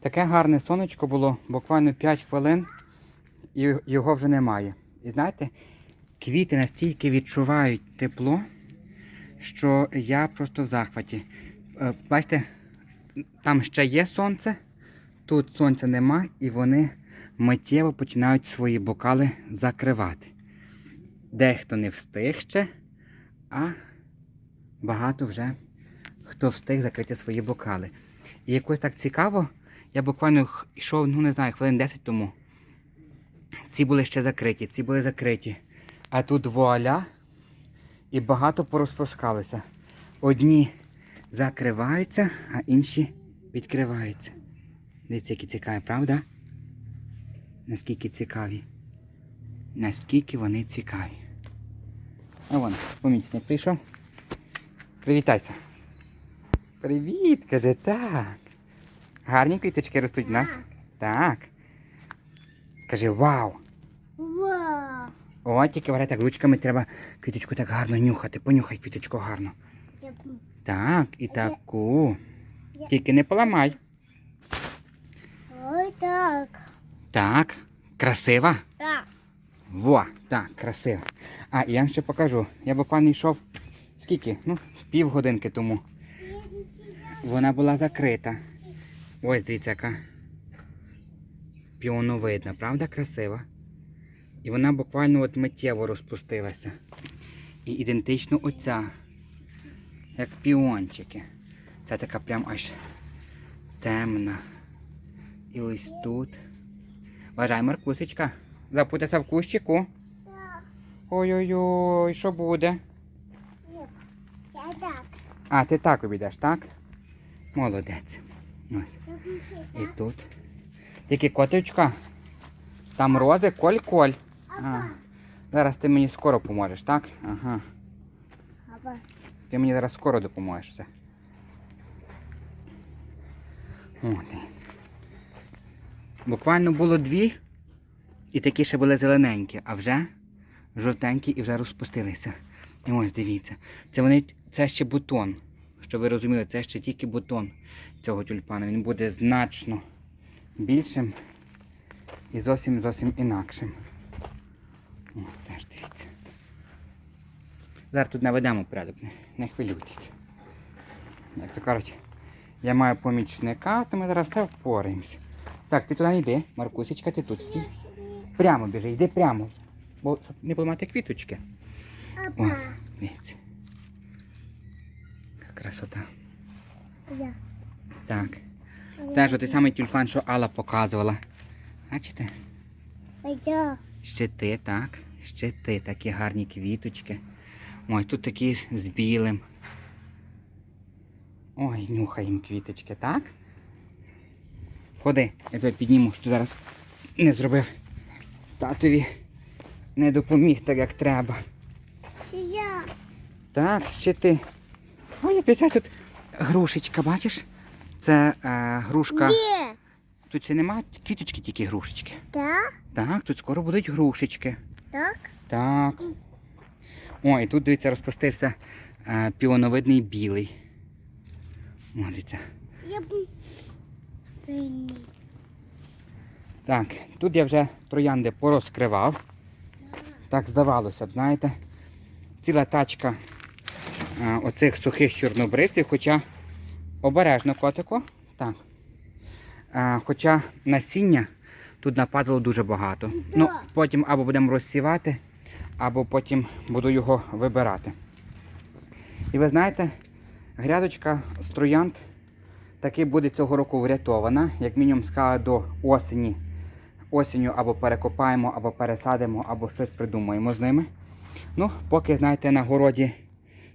Таке гарне сонечко було, буквально 5 хвилин, і його вже немає. І знаєте, квіти настільки відчувають тепло, що я просто в захваті. Е, Бачите, там ще є сонце, тут сонця нема, і вони миттєво починають свої бокали закривати. Дехто не встиг ще, а багато вже хто встиг закрити свої бокали. І якось так цікаво, я буквально йшов, ну не знаю, хвилин 10 тому. Ці були ще закриті, ці були закриті. А тут вуаля і багато порозпускалося. Одні закриваються, а інші відкриваються. Дивіться, які цікаві, правда? Наскільки цікаві. Наскільки вони цікаві. А вон, помічник прийшов. Привітайся. Привіт, каже, так. Гарні квіточки ростуть в нас. Так. Каже, вау. Вау! О, тільки варя так ручками треба квіточку так гарно нюхати. Понюхай квіточку гарно. Так, і таку. Тільки не поламай. Ой, так. Так, красива. Так. Во, так, красиво. А, і я вам ще покажу. Я буквально йшов скільки? Ну, півгодинки тому. Вона була закрита. Ось дивіться, яка піоновидна, правда, красива? І вона буквально от миттєво розпустилася. І ідентично оця, як піончики. Це така прям аж темна. І ось тут. Вважай, Маркусечка, запутайся в кущику. Ой-ой-ой, що буде? Я так. А, ти так обійдеш, так? Молодець. Ось. І тут. Тільки котичка. Там рози, коль-коль. А, зараз ти мені скоро поможеш, так? Ага. Ти мені зараз скоро допоможеш все. О. Буквально було дві, і такі ще були зелененькі, а вже жовтенькі і вже розпустилися. І ось дивіться. Це вони це ще бутон. Щоб ви розуміли, це ще тільки бутон цього тюльпана. Він буде значно більшим і зовсім зовсім інакшим. О, теж дивіться. Зараз тут наведемо порядок, не, не хвилюйтесь. Як то кажуть, я маю помічника, то ми зараз все впораємося. Так, ти туди йди, Маркусечка, ти тут стій. Прямо біжи, йди прямо. Бо щоб не поламати квіточки. О, Папа. дивіться. Яка красота. Я. Так. Теж той самий тюльпан, що Алла показувала. Бачите? Щити, так. Щити, такі гарні квіточки. Ой, тут такі з білим. Ой, нюхаємо квіточки, так? Ходи, я тебе підніму, що зараз не зробив. Татові не допоміг так, як треба. Ще Я. Так, щити. Ой, дивіться, тут грушечка, бачиш? Це е, грушка. Де? Тут ще нема квіточки, тільки грушечки. Так? Так, тут скоро будуть грушечки. Так? Так. О, і тут, дивіться, розпустився е, піоновидний білий. О, дивіться. Я. б- Так, тут я вже троянди порозкривав. Так здавалося б, знаєте. Ціла тачка е, оцих сухих чорнобривців, хоча обережно котику. Так. Е, хоча насіння тут нападало дуже багато. Ну, потім або будемо розсівати, або потім буду його вибирати. І ви знаєте, грядочка з троянд таки буде цього року врятована. Як мінімум сказали до осені. Осінню або перекопаємо, або пересадимо, або щось придумаємо з ними. Ну, поки, знаєте, на городі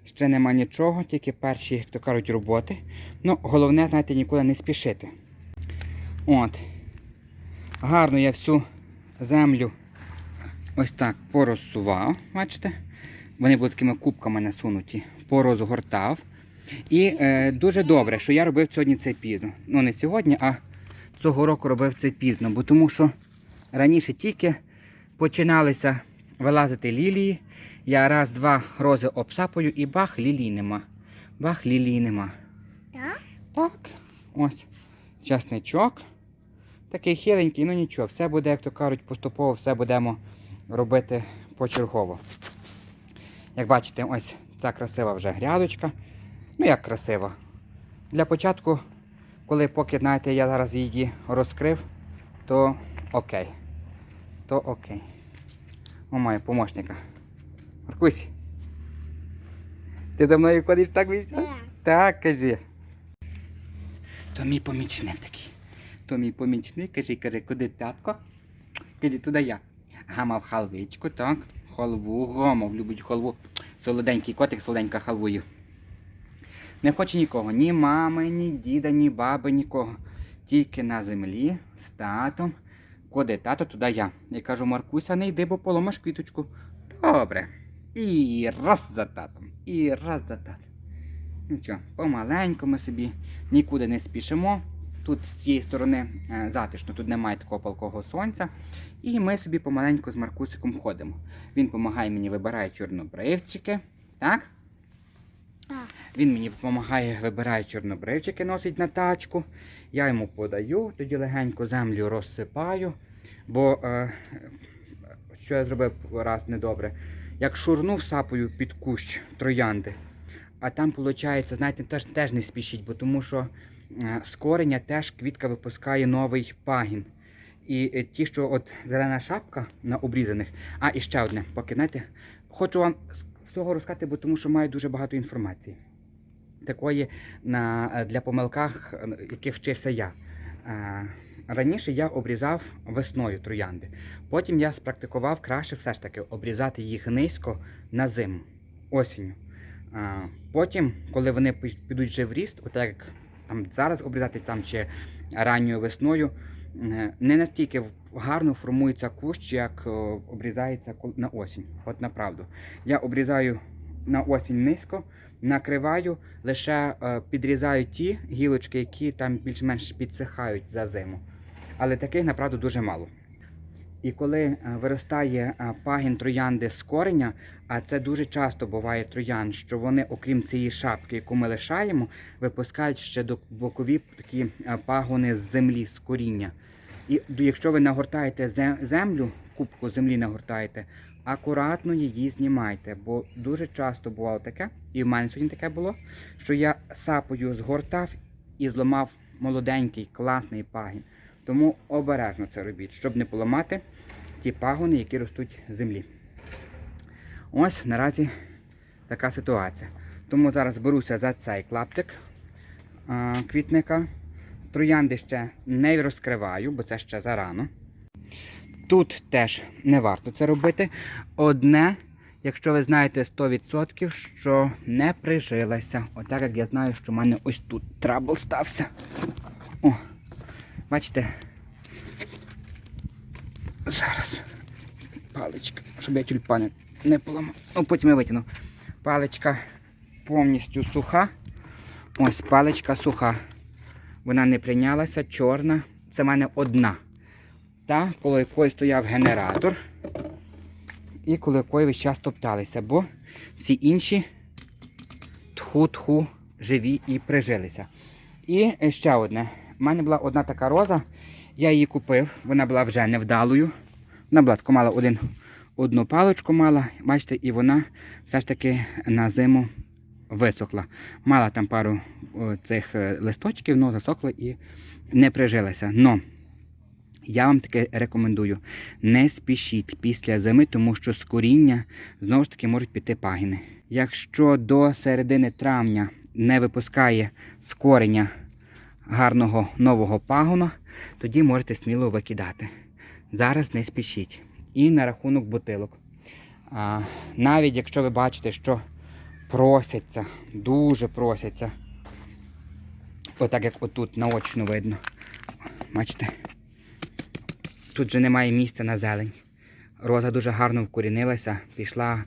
ще нема нічого, тільки перші, як то кажуть, роботи. Ну, головне, знаєте, нікуди не спішити. От. Гарно я всю землю ось так порозсував, бачите? Вони були такими кубками насунуті, порозгортав. І е, дуже добре, що я робив сьогодні це пізно. Ну, не сьогодні, а цього року робив це пізно, бо тому що раніше тільки починалися вилазити лілії. Я раз-два рози обсапаю і бах, лілій нема. Бах, лілії нема. Так? Так, ось часничок. Такий хиленький, ну нічого, все буде, як то кажуть, поступово все будемо робити почергово. Як бачите, ось ця красива вже грядочка. Ну як красива. Для початку, коли поки, знаєте, я зараз її розкрив, то окей. То окей. О, маю помощника. Маркусь. Ти за мною ходиш так місяць? Так. Так, кажи. То мій помічник такий. То мій помічник, кажи, каже, куди татко? Каже, туди я. Гамав халвичку, так. Халву, гамав, любить халву. Солоденький котик, солоденька халвою. Не хоче нікого, ні мами, ні діда, ні баби, нікого. Тільки на землі з татом. Куди тато, туди я. Я кажу, Маркуся, не йди, бо поломаш квіточку. Добре. І раз за татом, і раз за татом. Ну що, помаленьку ми собі нікуди не спішимо. Тут з цієї сторони е, затишно, тут немає такого палкого сонця. І ми собі помаленьку з Маркусиком ходимо. Він допомагає мені вибирає чорнобривчики. Так? Так. Він мені допомагає, вибирає чорнобривчики, носить на тачку. Я йому подаю, тоді легенько землю розсипаю. Бо е, що я зробив раз недобре? Як шурнув сапою під кущ троянди, а там, виходить, знаєте, теж, теж не спішіть, бо тому що е, з кореня теж квітка випускає новий пагін. І е, ті, що от зелена шапка на обрізаних, а і ще одне, поки знаєте, хочу вам всього розказати, бо тому що маю дуже багато інформації. Такої на, е, для помилках, яких вчився я. Раніше я обрізав весною троянди. Потім я спрактикував краще все ж таки обрізати їх низько на зиму, осінню. Потім, коли вони підуть вже в ріст, отак як там зараз обрізати там чи ранньою весною, не настільки гарно формується кущ, як обрізається на осінь. От направду. Я обрізаю на осінь низько, накриваю, лише е, підрізаю ті гілочки, які там більш-менш підсихають за зиму. Але таких направду дуже мало. І коли е, виростає е, пагін троянди з кореня, а це дуже часто буває троян, що вони, окрім цієї шапки, яку ми лишаємо, випускають ще бокові такі е, пагони з землі, з коріння. І якщо ви нагортаєте землю, кубку землі нагортаєте, акуратно її знімайте, бо дуже часто бувало таке, і в мене сьогодні таке було, що я сапою згортав і зламав молоденький, класний пагін. Тому обережно це робіть, щоб не поламати ті пагони, які ростуть з землі. Ось наразі така ситуація. Тому зараз беруся за цей клаптик квітника. Троянди ще не розкриваю, бо це ще зарано. Тут теж не варто це робити. Одне, якщо ви знаєте 100%, що не прижилася. Отак як я знаю, що в мене ось тут трабл стався. О, бачите? Зараз. Паличка, щоб я тюльпани не поламав. Ну, потім я витягну. Паличка повністю суха. Ось паличка суха. Вона не прийнялася, чорна. Це в мене одна. Та, коло якої стояв генератор. І коло якої весь час топталися, бо всі інші тху-тху живі і прижилися. І ще одне. У мене була одна така роза, я її купив, вона була вже невдалою. Вона була таку мала один, одну паличку мала, бачите, і вона все ж таки на зиму висохла. Мала там пару цих е, листочків, але засохла і не прижилася. Но я вам таке рекомендую: не спішіть після зими, тому що з коріння знову ж таки можуть піти пагіни. Якщо до середини травня не випускає з кореня гарного нового пагона, тоді можете сміло викидати. Зараз не спішіть. І на рахунок бутилок. А, навіть якщо ви бачите, що просяться, дуже просяться. Отак як отут наочно видно. Бачите? Тут вже немає місця на зелень. Роза дуже гарно вкорінилася, пішла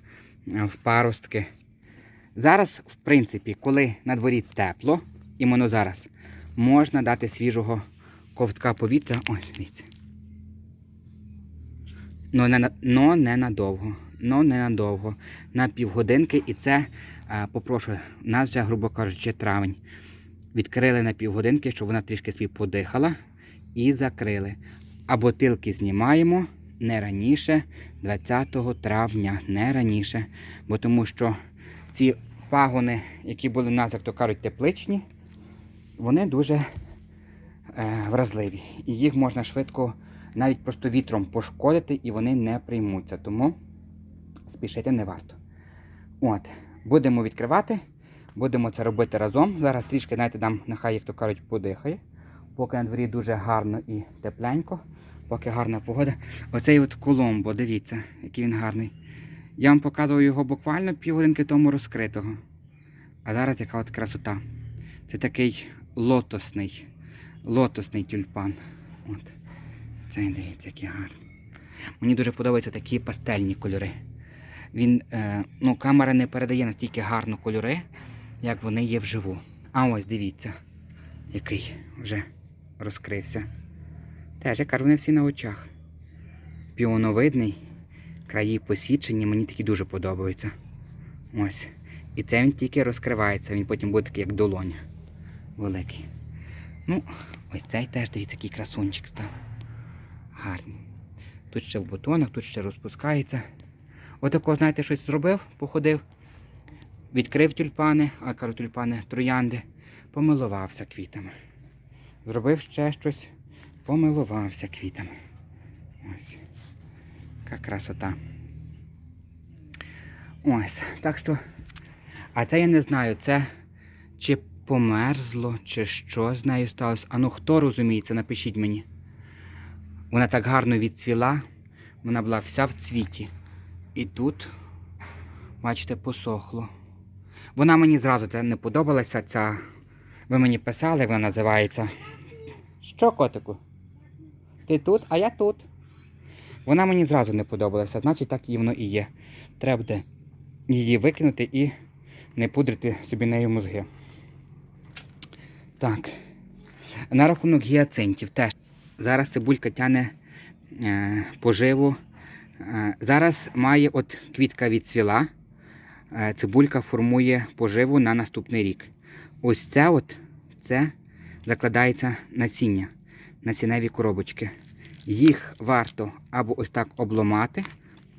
в паростки. Зараз, в принципі, коли на дворі тепло, іменно зараз, можна дати свіжого ковтка повітря. Ось, дивіться. Ну не, но не надовго. Но не надовго. На півгодинки і це, е, попрошу, у нас вже, грубо кажучи, травень. Відкрили на півгодинки, щоб вона трішки собі подихала. і закрили. А бутилки знімаємо не раніше 20 травня, не раніше. Бо тому що ці пагони, які були у нас, як то кажуть, тепличні, вони дуже е, вразливі. І їх можна швидко навіть просто вітром пошкодити, і вони не приймуться. Тому спішити не варто. От, будемо відкривати, будемо це робити разом. Зараз трішки, знаєте, дам, нехай, як то кажуть, подихає. Поки на дворі дуже гарно і тепленько, поки гарна погода. Оцей от Коломбо, дивіться, який він гарний. Я вам показував його буквально півгодинки тому розкритого. А зараз яка от красота. Це такий лотосний, лотосний тюльпан. От. Цей дивіться, який гарний. Мені дуже подобаються такі пастельні кольори. Він, е, ну, камера не передає настільки гарно кольори, як вони є вживу. А ось дивіться, який вже розкрився. Теж, я кажу, вони всі на очах. Піоновидний, краї посічені, мені такі дуже подобаються. Ось. І це він тільки розкривається, він потім буде такий, як долоня. Великий. Ну, ось цей теж, дивіться, який красунчик став. Гарний. Тут ще в бутонах, тут ще розпускається. Отако, знаєте, щось зробив, походив, відкрив тюльпани, а кажу тюльпани троянди, помилувався квітами. Зробив ще щось, помилувався квітами. Ось. Яка красота. Ось. Так що. А це я не знаю, це чи померзло, чи що з нею сталося. А ну хто розуміється, напишіть мені. Вона так гарно відцвіла, вона була вся в цвіті. І тут, бачите, посохло. Вона мені зразу це не подобалася, ця. Ви мені писали, як вона називається. Що, котику? Ти тут, а я тут. Вона мені зразу не подобалася, значить так і воно і є. Треба буде її викинути і не пудрити собі нею мозги. Так. На рахунок гіацинтів теж. Зараз цибулька тяне е, поживу. Е, зараз має от квітка відцвіла. Е, цибулька формує поживу на наступний рік. Ось це от, це закладається насіння, насінневі коробочки. Їх варто або ось так обломати,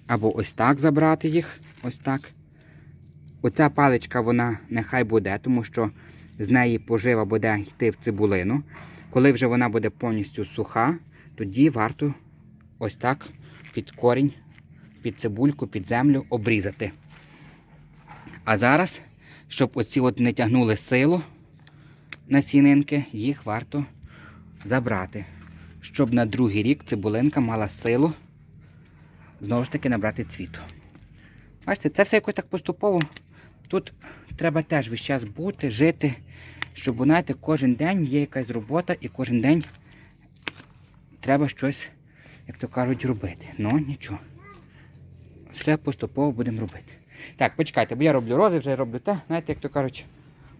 або ось так забрати їх. Ось так. Оця паличка, вона нехай буде, тому що з неї пожива буде йти в цибулину. Коли вже вона буде повністю суха, тоді варто ось так під корінь, під цибульку, під землю обрізати. А зараз, щоб оці от не тягнули силу насінинки, їх варто забрати. Щоб на другий рік цибулинка мала силу знову ж таки набрати цвіту. Бачите, це все якось так поступово. Тут треба теж весь час бути, жити, щоб, знаєте, кожен день є якась робота і кожен день треба щось, як то кажуть, робити. Ну, нічого. Все поступово будемо робити. Так, почекайте, бо я роблю рози, вже роблю те, знаєте, як то кажуть,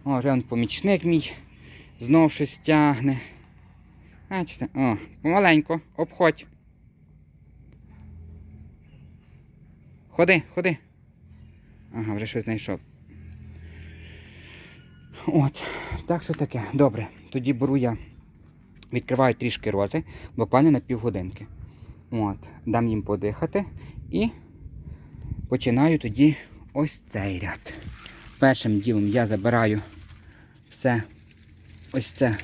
о, вже он помічник мій знов щось тягне. Бачите, о, помаленько, обходь. Ходи, ходи. Ага, вже щось знайшов. От, так що таке. Добре. Тоді беру я, відкриваю трішки рози, буквально на півгодинки. От, дам їм подихати і починаю тоді ось цей ряд. Першим ділом я забираю все ось це,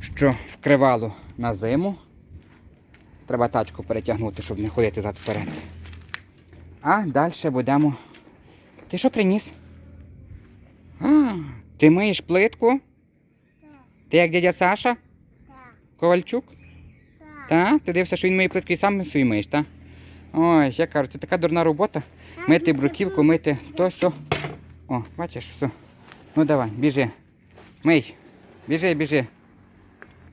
що вкривало на зиму. Треба тачку перетягнути, щоб не ходити зад вперед. А далі будемо. Ти що приніс? А, ти миєш плитку? Ти як дядя Саша? Так, Ковальчук? так. Так? Ти дивишся, що він миє плитку і сам свої миєш, так? Ой, я кажу, це така дурна робота. Мити бруківку, мити то все. О, бачиш, все. Ну давай, біжи. Мий. Біжи, біжи.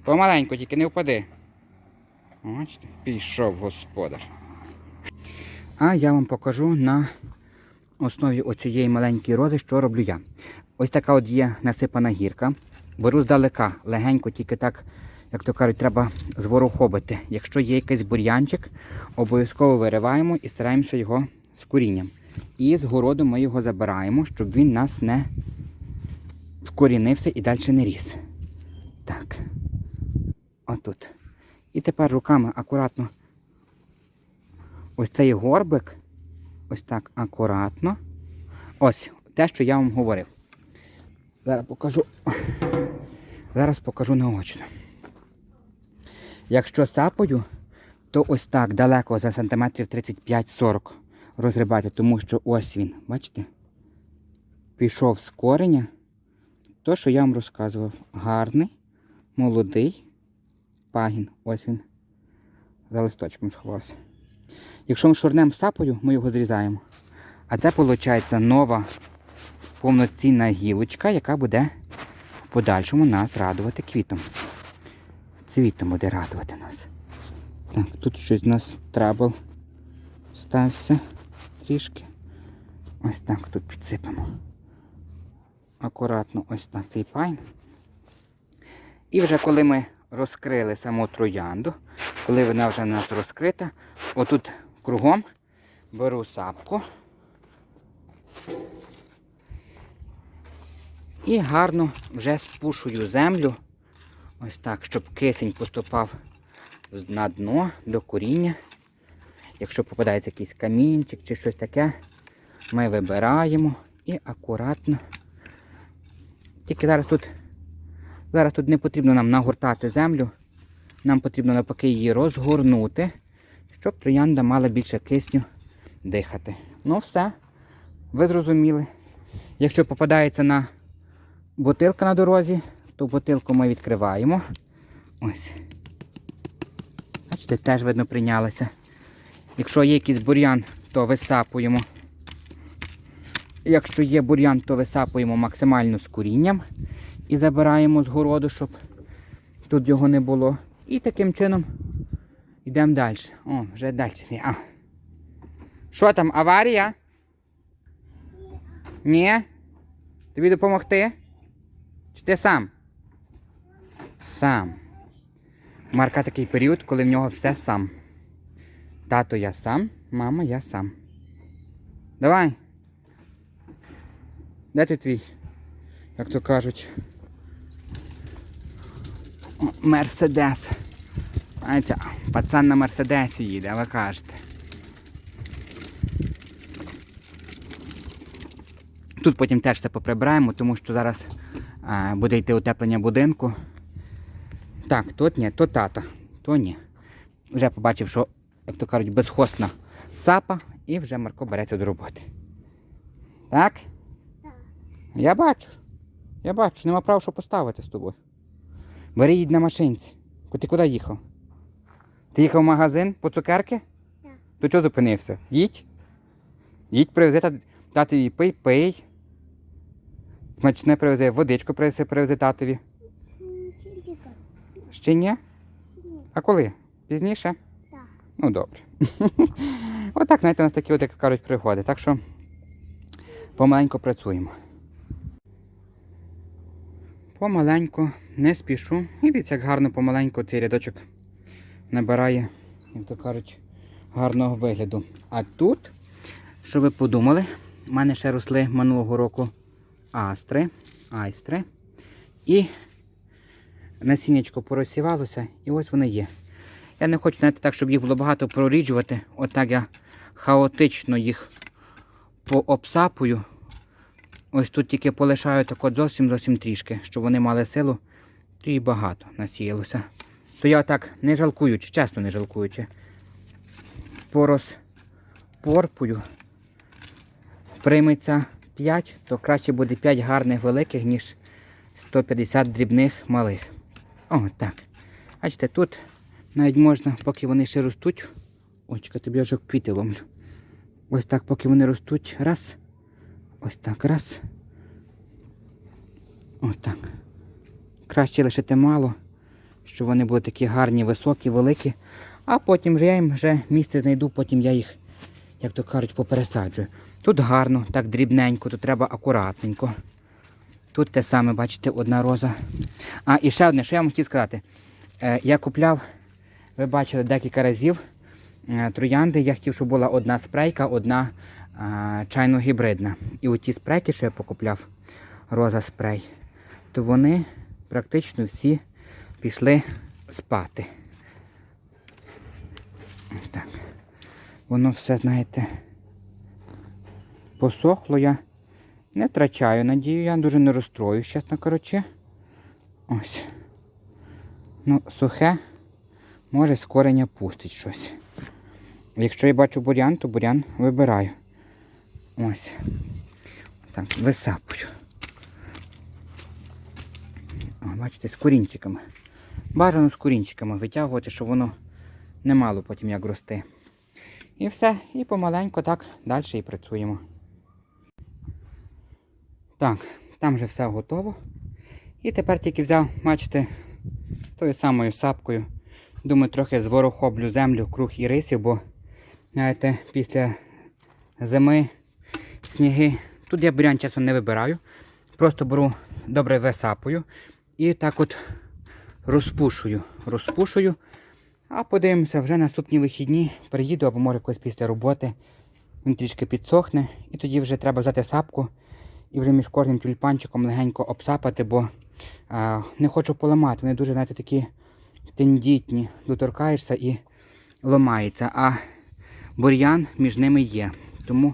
Помаленьку, тільки не впади. Бачите, пішов господар. А я вам покажу на основі оцієї маленької рози, що роблю я. Ось така от є насипана гірка. Беру здалека, легенько, тільки так, як то кажуть, треба зворохобити. Якщо є якийсь бур'янчик, обов'язково вириваємо і стараємося його з корінням. І з городу ми його забираємо, щоб він нас не вкорінився і далі не ріс. Так. Отут. І тепер руками акуратно. Ось цей горбик. Ось так акуратно. Ось те, що я вам говорив. Зараз покажу. Зараз покажу наочно. Якщо сапою, то ось так далеко за сантиметрів 35-40 розрибати, тому що ось він, бачите? Пішов з кореня. То, що я вам розказував, гарний, молодий пагін. Ось він. За листочком сховався. Якщо ми шурнем сапою, ми його зрізаємо. А це, виходить, нова повноцінна гілочка, яка буде в подальшому нас радувати квітом. Цвітом буде радувати нас. Так, тут щось у нас трабл стався трішки. Ось так тут підсипемо. Акуратно ось так цей пайн. І вже коли ми розкрили саму троянду, коли вона вже у нас розкрита, отут кругом беру сапку і гарно вже спушую землю, ось так, щоб кисень поступав на дно до коріння. Якщо попадається якийсь камінчик чи щось таке, ми вибираємо і акуратно. Тільки зараз тут, зараз тут не потрібно нам нагортати землю. Нам потрібно навпаки її розгорнути, щоб троянда мала більше кисню дихати. Ну все, ви зрозуміли. Якщо попадається на бутилка на дорозі, то бутилку ми відкриваємо. Ось. Бачите, теж видно прийнялася. Якщо є якийсь бур'ян, то висапуємо. Якщо є бур'ян, то висапуємо максимально з корінням і забираємо з городу, щоб тут його не було. І таким чином йдемо далі. О, вже далі. А. Що там, аварія? Ні? Тобі допомогти? Чи ти сам? Сам. Марка такий період, коли в нього все сам. Тато я сам, мама я сам. Давай. Де ти твій? Як то кажуть. Мерседес. Знаєте, пацан на Мерседесі їде, а ви кажете. Тут потім теж все поприбираємо, тому що зараз а, буде йти утеплення будинку. Так, тут ні, то тата, то ні. Вже побачив, що, як то кажуть, безхосна сапа, і вже Марко береться до роботи. Так? Так. Я бачу. Я бачу, нема права, що поставити з тобою. Бери їдь на машинці. Ти куди їхав? Ти їхав в магазин по цукерки? Так. То чого зупинився? Їдь. Їдь, привези та- татові пий, пий. Смачне привези, водичку привези, привези татові. Тільки так. Ще ні? Ні. А коли? Пізніше? Так. Ну добре. Отак, знаєте, у нас такі, от, як кажуть, пригоди. Так що помаленьку працюємо. Помаленьку, не спішу. І дивіться, як гарно помаленьку цей рядочок набирає, як то кажуть, гарного вигляду. А тут, що ви подумали, в мене ще росли минулого року астри, айстри. І насіннячко порозсівалося, і ось вони є. Я не хочу, знаєте, так, щоб їх було багато проріджувати. Отак я хаотично їх пообсапую. Ось тут тільки полишаю так от зовсім зовсім трішки, щоб вони мали силу, то і багато насіялося. То я так не жалкуючи, чесно не жалкуючи. Порозпорпую. Прийметься 5, то краще буде 5 гарних великих, ніж 150 дрібних малих. О, так. Бачите, тут навіть можна, поки вони ще ростуть. Ой, чекай, тобі вже квіти ломлю. Ось так, поки вони ростуть. Раз. Ось так, раз. Ось так. Краще лишити мало, щоб вони були такі гарні, високі, великі. А потім я їм вже місце знайду, потім я їх, як то кажуть, попересаджую. Тут гарно, так дрібненько, тут треба акуратненько. Тут те саме, бачите, одна роза. А, і ще одне, що я вам хотів сказати. Е, я купляв, ви бачили декілька разів е, троянди. Я хотів, щоб була одна спрейка, одна е, чайно-гібридна. І от ті спрейки, що я покупляв, роза спрей, то вони практично всі пішли спати. Так. Воно все, знаєте, посохло. Я не втрачаю надію, я дуже не розстроюсь, чесно кажучи. Ось. Ну, сухе, може з кореня пустить щось. Якщо я бачу бурян, то бурян вибираю. Ось. Так, висапую. О, бачите, з корінчиками. Бажано з корінчиками витягувати, щоб воно не мало потім як рости. І все, і помаленьку так далі і працюємо. Так, там вже все готово. І тепер тільки взяв, бачите, тою самою сапкою. Думаю, трохи зворохоблю землю круг і рисів, бо, знаєте, після зими сніги. Тут я бурян часом не вибираю. Просто беру добре висапую і так от розпушую. Розпушую. А подивимося, вже наступні вихідні приїду або може якось після роботи. Він трішки підсохне. І тоді вже треба взяти сапку і вже між кожним тюльпанчиком легенько обсапати, бо а, не хочу поламати. Вони дуже, знаєте, такі тендітні. Доторкаєшся і ламається. А бур'ян між ними є. Тому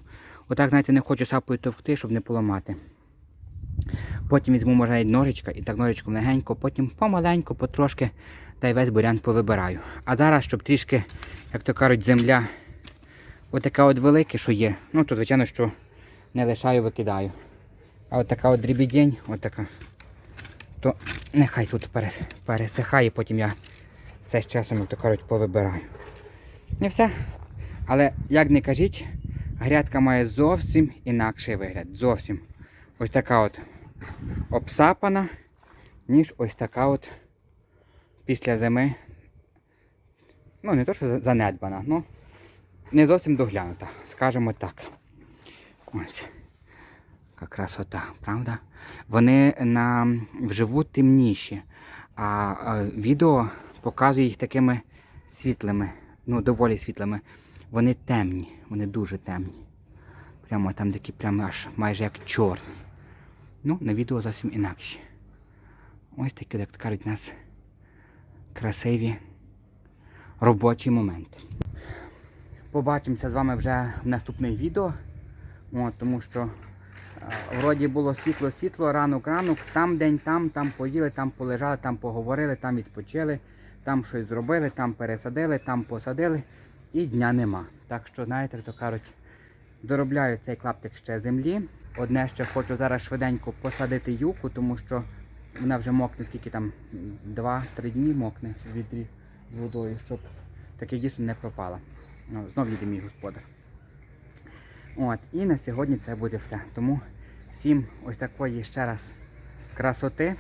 отак, знаєте, не хочу сапою товкти, щоб не поламати. Потім візьму, може, ножичка і так ножичком легенько, потім помаленьку, потрошки, та й весь бурян повибираю. А зараз, щоб трішки, як то кажуть, земля отака от велика, що є. Ну, то, звичайно, що не лишаю, викидаю. А от така от дрібідень, от така, то нехай тут пересихає, потім я все з часом, як то кажуть, повибираю. І все. Але як не кажіть, грядка має зовсім інакший вигляд. Зовсім. Ось така от обсапана, ніж ось така от після зими. Ну, не то, що занедбана, ну не зовсім доглянута, скажімо так. Ось. Яка красота, правда? Вони на вживу темніші, а відео показує їх такими світлими, ну доволі світлими. Вони темні, вони дуже темні. Прямо там такі прямо аж майже як чорні. Ну, на відео зовсім інакші. Ось такі, як кажуть, у нас красиві робочі моменти. Побачимося з вами вже в наступних відео. От, тому що е, вроді було світло-світло, ранок-ранок, там день, там, там поїли, там полежали, там поговорили, там відпочили, там щось зробили, там пересадили, там посадили і дня нема. Так що, знаєте, то кажуть, доробляю цей клаптик ще землі. Одне ще хочу зараз швиденько посадити юку, тому що вона вже мокне, скільки там 2-3 дні мокне в відрі з водою, щоб таке дійсно не пропало. Ну, знов їде мій господар. От, і на сьогодні це буде все. Тому всім ось такої ще раз красоти,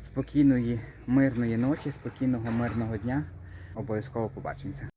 спокійної, мирної ночі, спокійного, мирного дня. Обов'язково побачимося.